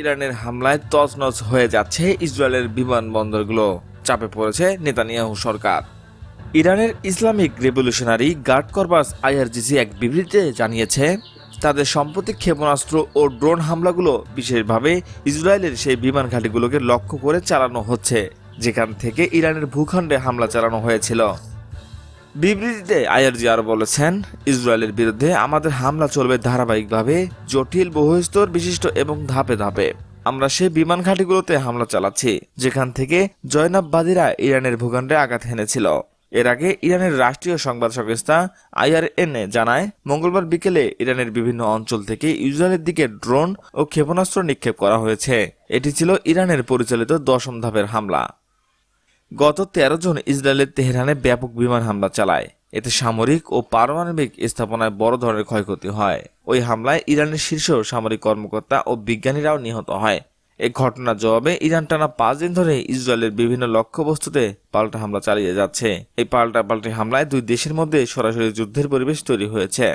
ইরানের হামলায় তছনছ হয়ে যাচ্ছে ইসরায়েলের বিমানবন্দরগুলো। চাপে পড়েছে নেতানিয়াহু সরকার। ইরানের Islamic revolutionary guard corps IRGC এক বিবৃতিতে জানিয়েছে, তাদের সম্প্রতি ক্ষেপণাস্ত্র ও ড্রোন হামলাগুলো বিশেষভাবে ইসরায়েলের সেই বিমান ঘাঁটিগুলোকে লক্ষ্য করে চালানো হচ্ছে, যেখান থেকে ইরানের ভূখণ্ডে হামলা চালানো হয়েছিল। বিবৃতিতে আইআরজি আরও বলেছেন, ইসরায়েলের বিরুদ্ধে আমাদের হামলা চলবে ধারাবাহিকভাবে, জটিল বহুস্তর বিশিষ্ট এবং ধাপে ধাপে। আমরা সেই বিমান ঘাঁটিগুলোতে হামলা চালাচ্ছি, যেখান থেকে জয়নাববাদীরা ইরানের ভূখণ্ডে আঘাত হেনেছিল। এর আগে ইরানের রাষ্ট্রীয় সংবাদ সংস্থা আইআরএনএ জানায়, মঙ্গলবার বিকেলে ইরানের বিভিন্ন অঞ্চল থেকে ইসরায়েলের দিকে ড্রোন ও ক্ষেপণাস্ত্র নিক্ষেপ করা হয়েছে। এটি ছিল ইরানের পরিচালিত দশম ধাপের হামলা। গত তেরো জন ইসরায়েলের তেহরানে ব্যাপক বিমান হামলা চালায়। এতে সামরিক ও পারমাণবিক স্থাপনায় বড় ধরনের ক্ষয়ক্ষতি হয়। ওই হামলায় ইরানের শীর্ষ সামরিক কর্মকর্তা ও বিজ্ঞানীরাও নিহত হয়। এই ঘটনার জবাবে ইরান টানা পাঁচ দিন ধরে ইসরায়েলের বিভিন্ন লক্ষ্যবস্তুতে পাল্টা হামলা চালিয়ে যাচ্ছে। এই পাল্টা পাল্টি হামলায় দুই দেশের মধ্যে সরাসরি যুদ্ধের পরিবেশ তৈরি হয়েছে।